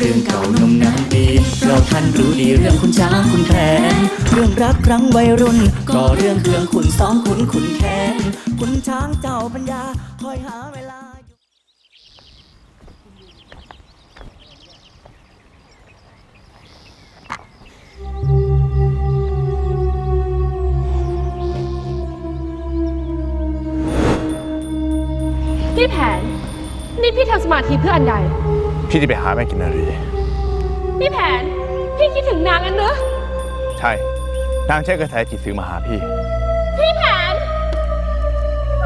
เรื่องเก่านมนานปีเราท่านรู้ดีเรื่องคุณช้างคุณแผนเรื่องรักครั้งวัยรุ่น ก็เรื่องเครื่องขุนซ้อมขุนขุนแค้นคุณช้างเจ้าปัญญาคอยหาเวลาพี่แผน นี่พี่ทำสมาธิเพื่ออันใด พี่จะไปหาแม่กินนารี พี่แผน พี่คิดถึงนางอันเนอะใช่ นางใช้กระแสจิตสื่อมาหาพี่ พี่แผน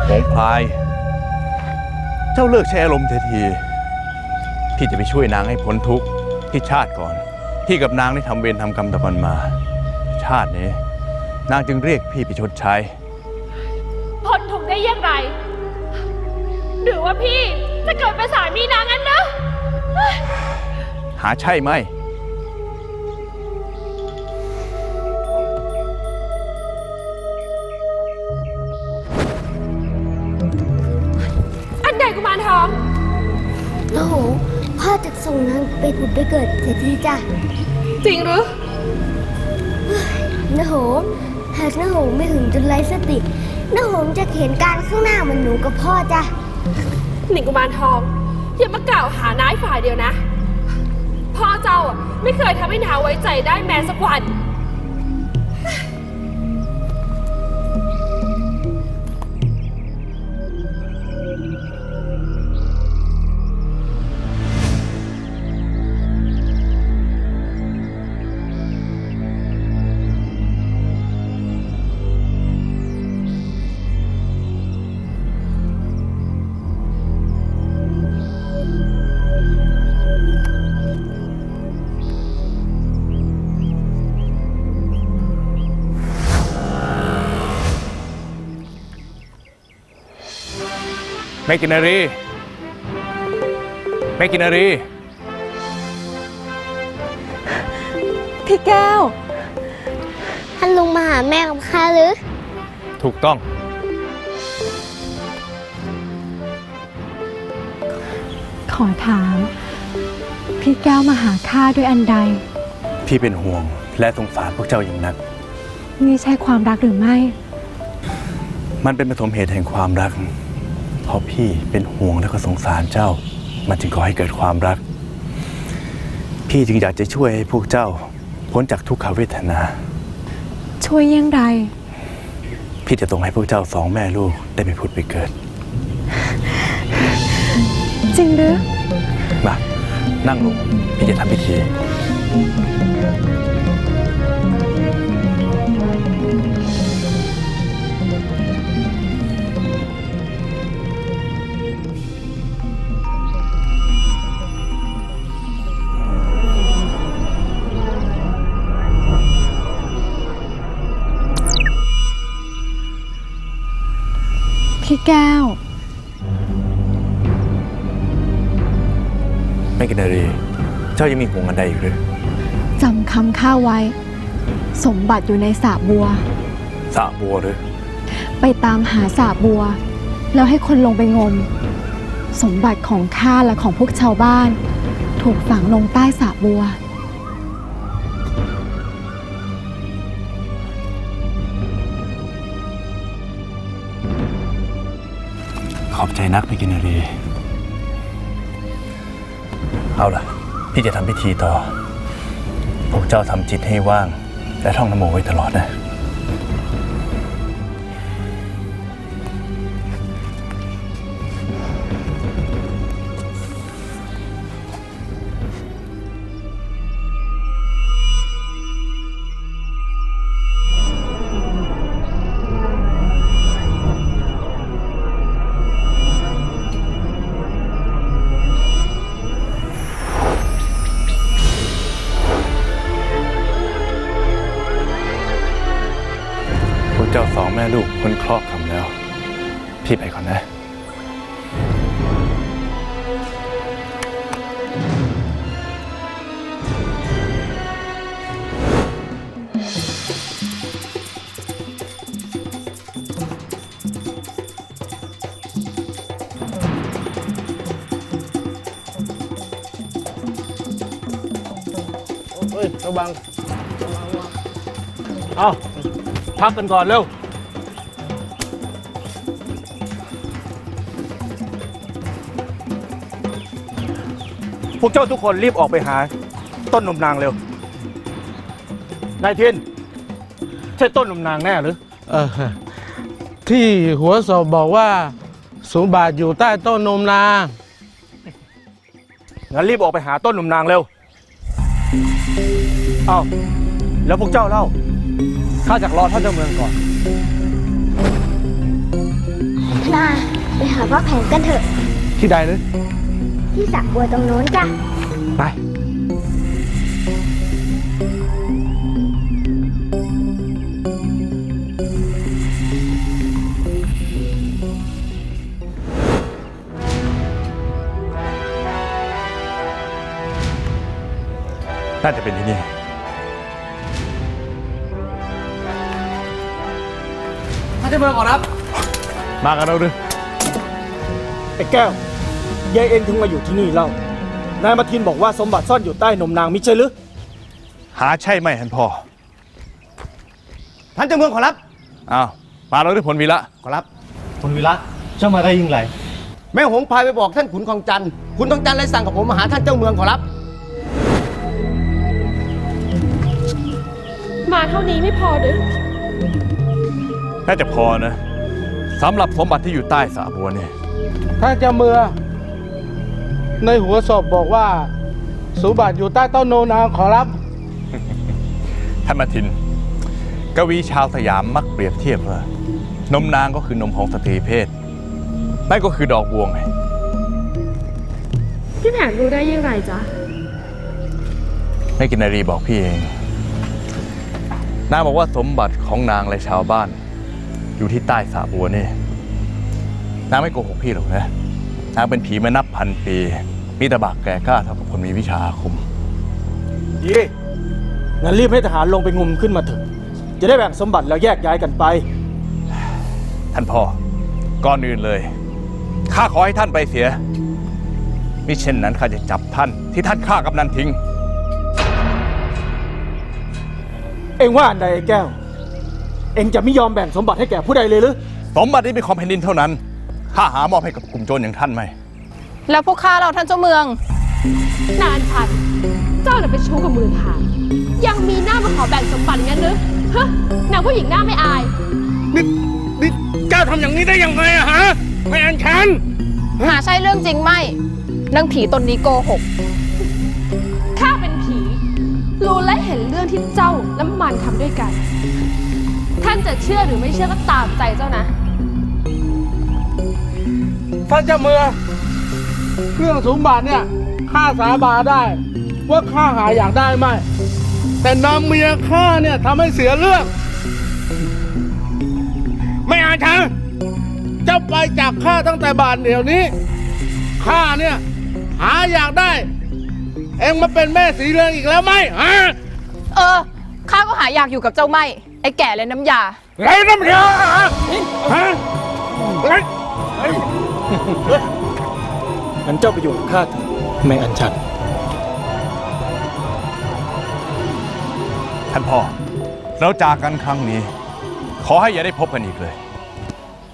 หงพลาย เจ้าเลิกใช้อารมณ์เสียที พี่จะไปช่วยนางให้พ้นทุกข์ที่ชาติก่อน พี่กับนางได้ทำเวรทำกรรมต่อกันมา ชาตินี้ นางจึงเรียกพี่ไปชดใช้ พ้นทุกข์ได้อย่างไร หรือว่าพี่จะเกิดเป็นสามีนางอันเนอะ หาใช่ไหม อันใดกุมารทองโอ้โหพ่อจะส่งนางไปผุดไปเกิดเสียทีจ้ะจริงหรือ นะโหมหากนะโหมไม่ถึงจนไร้สตินะโหมจะเห็นการข้างหน้าเหมันหนูกับพ่อจ้ะ หนิงกุมารทอง อย่ามากล่าวหานายฝ่ายเดียวนะ พ่อเจ้าอะไม่เคยทำให้นาไว้ใจได้แม้สักวัน ม่กินนารีแม่กินนารีพี่แก้ว ท่านลุงมาหาแม่กับข้าหรือ ถูกต้อง ขอถาม พี่แก้วมาหาข้าด้วยอันใด พี่เป็นห่วงและสงสารพวกเจ้าอย่างนัก นี่ใช่ความรักหรือไม่ มันเป็นปฐมเหตุแห่งความรัก เพราะพี่เป็นห่วงและก็สงสารเจ้า มันจึงก่อให้เกิดความรัก พี่จึงอยากจะช่วยให้พวกเจ้า พ้นจากทุกขเวทนา ช่วยยังไงพี่จะต้องให้พวกเจ้าสองแม่ลูกได้ไปพุดไปเกิด จริงหรือมานั่งลงพี่จะทำพิธี ม่กินนารี เจ้ายังมีห่วงอันใดอีกหรือจำคำข้าไว้ สมบัติอยู่ในสระบัว สระบัวหรือ ไปตามหาสระบัว แล้วให้คนลงไปงม สมบัติของข้าและของพวกชาวบ้าน ถูกฝังลงใต้สระบัวขอบใจนักไม่กินนารี เอาล่ะ พี่จะทำพิธีต่อ พวกเจ้าทำจิตให้ว่าง และท่องนโมไว้ตลอดนะ แม่ลูกพ้นครอบห์กรรมแล้ว พี่ไปก่อนนะ เฮ้ยระวังเอาพักกันก่อนเร็ว พวกเจ้าทุกคนรีบออกไปหา ต้นนมนางเร็ว นายทินใช่ต้นนมนางแน่หรือ เออที่หัวศพบอกว่าสมบัติอยู่ใต้ต้นนมนางั้นรีบออกไปหาต้นนมนางเร็ว เอาแล้วพวกเจ้าเล่า ข้าจากรอท่านเจ้าเมืองก่อนนาไปหาพระแผนกันเถอะ ที่ใดหรือ ที่สระบัวตรงโน้นจ้ะ ไป น่าจะเป็นที่นี่ ท่านเจ้าเมืองก่อนครับ มากันเราหรือไอ้แก้ว ยายเอ็นถึงมาอยู่ที่นี่เล่า นายมาทินบอกว่าสมบัติซ่อนอยู่ใต้นมนางมิใช่หรือ หาใช่ไหมท่านพ่อท่านเจ้าเมืองขอรับ อ้าวมาเราหรือผลวีละขอรับคุณวิระเจ้ามาได้ยิ่งไร แม่หงพายไปบอกท่านขุนของจันทร์ขุนทองจันทร์เลยสั่งกับผมมาหาท่านเจ้าเมืองขอรับ มาเท่านี้ไม่พอหรือน่าจะพอนะสำหรับสมบัติที่อยู่ใต้สาบัวเนี่ยถ้าจะเมือ ในหัวศพบอกว่าสมบัติอยู่ใต้ต้นนมนาขอรับ ท่านมาทิน กวีชาวสยามมักเปรียบเทียบว่านมนางก็คือนมของสตรีเพศนั่นก็คือดอกบัวไงพี่แผนรู้ได้ยังไงจ๊ะให้กินนารีบอกพี่เอง นางบอกว่าสมบัติของนางและชาวบ้าน อยู่ที่ใต้สาบัวนี่ นางไม่โกหกพี่หรอกนะ นางเป็นผีมานับพันปี มีตะบากแก่กล้าเท่ากับคนมีวิชาอาคม ดีงั้นรีบให้ทหารลงไปงมขึ้นมาเถอะ จะได้แบ่งสมบัติแล้วแยกย้ายกันไป ท่านพ่อ ก่อนอื่นเลย ข้าขอให้ท่านไปเสีย มิเช่นนั้นข้าจะจับท่านที่ท่านฆ่ากำนันทิ้ง เอ็งว่าอันใดไอ้แก้ว เอ็งจะไม่ยอมแบ่งสมบัติให้แก่ผู้ใดเลยหรือ สมบัตินี้เป็นของแผ่นดินเท่านั้น ข้าหามอบให้กับกลุ่มโจรอย่างท่านไหม แล้วพวกข้าเราท่านเจ้าเมือง นานพัน เจ้าน่ะเป็นชู้กับมือหางยังมีหน้ามาขอแบ่งสมบัติงั้นหรือฮะนางผู้หญิงหน้าไม่อาย นี่นี่เจ้าทำอย่างนี้ได้ยังไงอะฮะไม่อันชันหาใช่เรื่องจริงไหมนางผีตนนี้โกหก ข้าเป็นผี รู้และเห็นเรื่องที่เจ้าและมันทำด้วยกัน ท่านจะเชื่อหรือไม่เชื่อก็ตามใจเจ้านะ ท่านเจะเมือง เครื่องสมบัติเนี่ยข้าสาบานได้ ว่าข้าหาอยากได้ไหมแต่นำเมียข้าเนี่ยทำให้เสียเรื่องไม่อาชันเจ้าไปจากข้าตั้งแต่บาทเดี๋ยวนี้ข้าเนี่ยหาอยากได้ เอ็งมาเป็นแม่สีเรืองอีกแล้วไหมฮะเออข้าก็หาอยากอยู่กับเจ้าไม่ไอ้แก่เลยน้ำยาไรน้ำยาฮะฮะไร งั้นเจ้าไปอยู่กับข้าเถอะแม่อัญชัน ท่านพ่อ เราจากกันครั้งนี้ ขอให้อย่าได้พบกันอีกเลย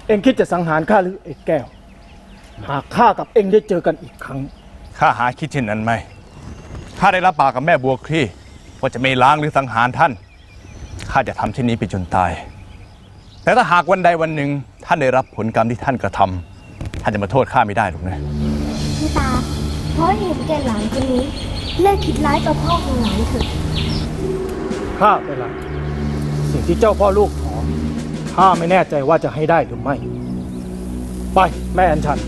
เอ็งคิดจะสังหารข้าหรือไอ้แก้ว หากข้ากับเอ็งได้เจอกันอีกครั้ง ข้าหาคิดเช่นนั้นไหม ข้าได้รับปากกับแม่บัวคลี่ว่าจะไม่ล้างหรือสังหารท่าน ข้าจะทำเช่นนี้ไปจนตาย แต่ถ้าหากวันใดวันหนึ่งท่านได้รับผลกรรมที่ท่านกระทำท่านจะมาโทษข้าไม่ได้หรอกนะ พี่ตา เพราะเห็นแก่หลานคนนี้เลิกคิดร้ายกับพ่อของหลานเถอะข้าไปละสิ่งที่เจ้าพ่อลูกขอข้าไม่แน่ใจว่าจะให้ได้หรือไม่ ไปแม่อัญชัน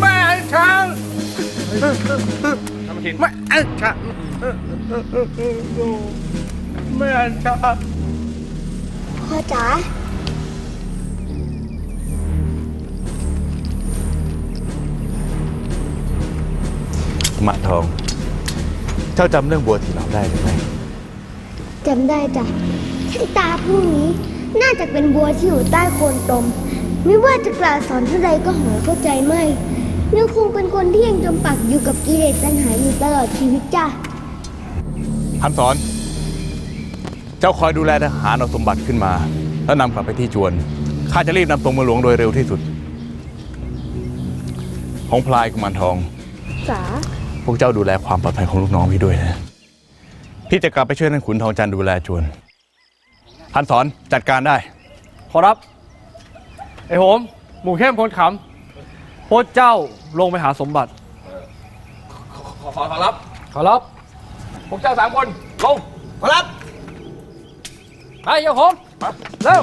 แม่อันชัน แม่อันชันแม่อันชันพ่อจ๋าหมาทอง เจ้าจำเรื่องบัวที่เราได้หรือไม่จำได้จ้ะที่ตาผู้นี้น่าจะเป็นบัวที่อยู่ใต้โคนตม ไม่ว่าจะกล่าวสอนเท่าใดก็หาเข้าใจไม่ ยังคงเป็นคนที่ยังจมปักอยู่กับกิเลสตัณหาอยู่ตลอดชีวิตจ้ะคำสอน เจ้าคอยดูแลทหารเอาสมบัติขึ้นมา แล้วนำกลับไปที่จวน ข้าจะรีบนำตัวเมืองหลวงโดยเร็วที่สุด ของพลายกุมารทอง จ๋า พวกเจ้าดูแลความปลอดภัยของลูกน้องพี่ด้วยนะ พี่จะกลับไปช่วยท่านขุนทองจันทร์ดูแลจวนพันสอนจัดการได้ ขอรับ ไอ้โหม หมู่เข้มคนขำโพสเจ้า ลงไปหาสมบัติขอขอรับ ขอรับพวกเจ้าสามคนลงขอรับ ไปเจ้าโหมเร็ว